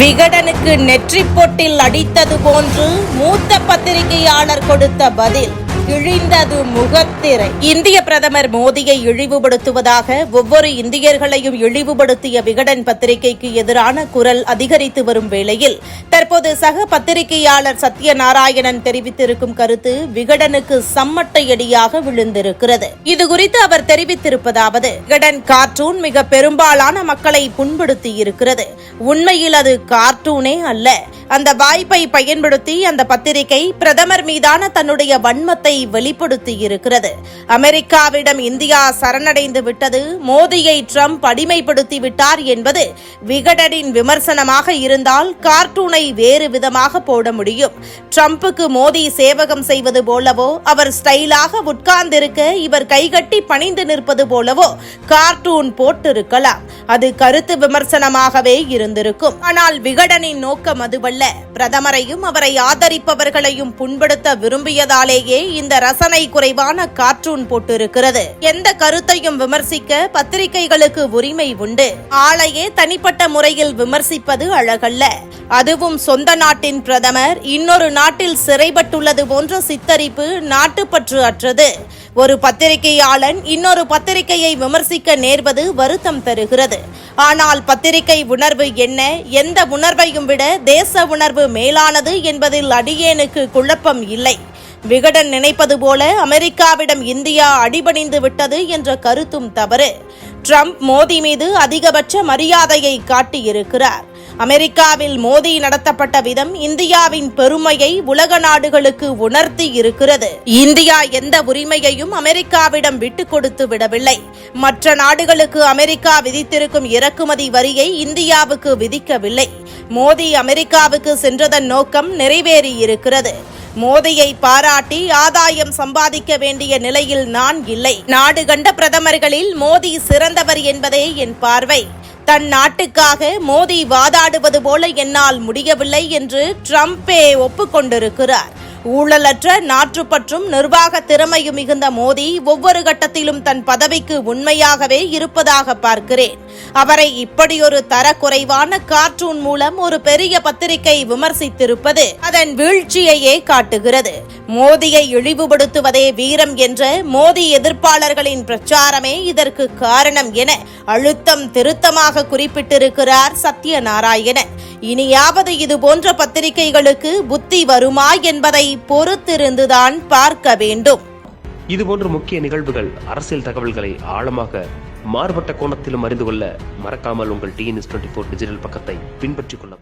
விகடனுக்கு நெற்றி பொட்டில் அடித்தது போன்று மூத்த பத்திரிகையாளர் கொடுத்த பதில். கிழிந்தது முகத்திரை. இந்திய பிரதமர் மோடியை இழிவுபடுத்துவதாக ஒவ்வொரு இந்தியர்களையும் இழிவுபடுத்திய விகடன் பத்திரிகைக்கு எதிரான குரல் அதிகரித்து வரும் வேளையில் தற்போது சக பத்திரிகையாளர் சத்யநாராயணன் தெரிவித்திருக்கும் கருத்து விகடனுக்கு சம்மட்டையடியாக விழுந்திருக்கிறது. இதுகுறித்து அவர் தெரிவித்திருப்பதாவது விகடன் கார்ட்டூன் மிக பெரும்பாலான மக்களை புண்படுத்தி இருக்கிறது உண்மையில் அது கார்ட்டூனே அல்ல. அந்த வாய்ப்பை பயன்படுத்தி அந்த பத்திரிகை பிரதமர் மீதான தன்னுடைய வன்மத்தை வெளிப்படுத்தி இருக்கிறது அமெரிக்காவிடம் இந்தியா சரணடைந்து விட்டது. மோடியை ட்ரம்ப் அடிமைப்படுத்தி விட்டார் என்பது விகடனின் விமர்சனமாக இருந்தால் கார்ட்டூனை வேறு விதமாக போட முடியும். டிரம்புக்கு மோடி சேவகம் செய்வது போலவோ அவர் ஸ்டைலாக உட்கார்ந்திருக்க இவர் கைகட்டி பணிந்து நிற்பது போலவோ கார்ட்டூன் போட்டிருக்கலாம். அது கருத்து விமர்சனமாகவே இருந்திருக்கும். ஆனால் விகடனின் நோக்கம் அதுவல்ல. பிரதமரையும் அவரை ஆதரிப்பவர்களையும் புண்படுத்த விரும்பியதாலேயே இந்த ரசனை குறைவான கார்ட்டூன் போட்டிருக்கிறது. எந்த கருத்தையும் விமர்சிக்க பத்திரிகைகளுக்கு உரிமை உண்டு. ஆளையே தனிப்பட்ட முறையில் விமர்சிப்பது அழகல்ல. அதுவும் சொந்த நாட்டின் பிரதமர் இன்னொரு நாட்டில் சிறைப்பட்டுள்ளது போன்ற சித்தரிப்பு நாட்டுப்பற்று அற்றது. ஒரு பத்திரிகையாளன் இன்னொரு பத்திரிகையை விமர்சிக்க நேர்வது வருத்தம் தருகிறது. ஆனால் பத்திரிகை உணர்வு என்ன? எந்த உணர்வையும் விட தேச உணர்வு மேலானது என்பதில் அடியேனுக்கு குழப்பம் இல்லை. விகடன் நினைப்பது போல அமெரிக்காவிடம் இந்தியா அடிபணிந்து விட்டது என்ற கருத்தும் தவறு. ட்ரம்ப் மோடி மீது அதிகபட்ச மரியாதையை காட்டியிருக்கிறார். அமெரிக்காவில் மோடி நடத்தப்பட்ட விதம் இந்தியாவின் பெருமையை உலக நாடுகளுக்கு உணர்த்தி இருக்கிறது. இந்தியா எந்த உரிமையையும் அமெரிக்காவிடம் விட்டுக் கொடுத்து விடவில்லை. மற்ற நாடுகளுக்கு அமெரிக்கா விதித்திருக்கும் இறக்குமதி வரியை இந்தியாவுக்கு விதிக்கவில்லை. மோடி அமெரிக்காவுக்கு சென்றதன் நோக்கம் நிறைவேறியிருக்கிறது. மோதியை பாராட்டி ஆதாயம் சம்பாதிக்க வேண்டிய நிலையில் நான் இல்லை. நாடு கண்ட பிரதமர்களில் மோடி சிறந்தவர் என்பதே என் பார்வை. தன் நாட்டுக்காக மோடி வாதாடுவது போல என்னால் முடியவில்லை என்று ட்ரம்பே ஒப்புக்கொண்டிருக்கிறார். ஊழலற்ற நாற்றுப்பற்றும் நிர்வாக திறமையும் மிகுந்த மோடி ஒவ்வொரு கட்டத்திலும் தன் பதவிக்கு உண்மையாகவே இருப்பதாக பார்க்கிறேன். அவரை இப்படியொரு தரக்குறைவான கார்ட்டூன் மூலம் ஒரு பெரிய பத்திரிகை விமர்சித்திருப்பது அதன் வீழ்ச்சியையே காட்டுகிறது. மோடியை இழிவுபடுத்துவதே வீரம் என்ற மோடி எதிர்ப்பாளர்களின் பிரச்சாரமே இதற்கு காரணம் என அழுத்தம் திருத்தமாக குறிப்பிட்டிருக்கிறார் சத்யநாராயணன். இனியாவது இது போன்ற பத்திரிகைகளுக்கு புத்தி வருமா என்பதை பொறுத்திருந்துதான் பார்க்க வேண்டும். இதுபோன்ற முக்கிய நிகழ்வுகள் அரசியல் தகவல்களை ஆழமாக மாறுபட்ட கோணத்திலும் அறிந்து கொள்ள மறக்காமல் உங்கள் டிஎன்எஸ் டுவெண்ட்டி ஃபோர் டிஜிட்டல் பக்கத்தை பின்பற்றிக் கொள்ளவும்.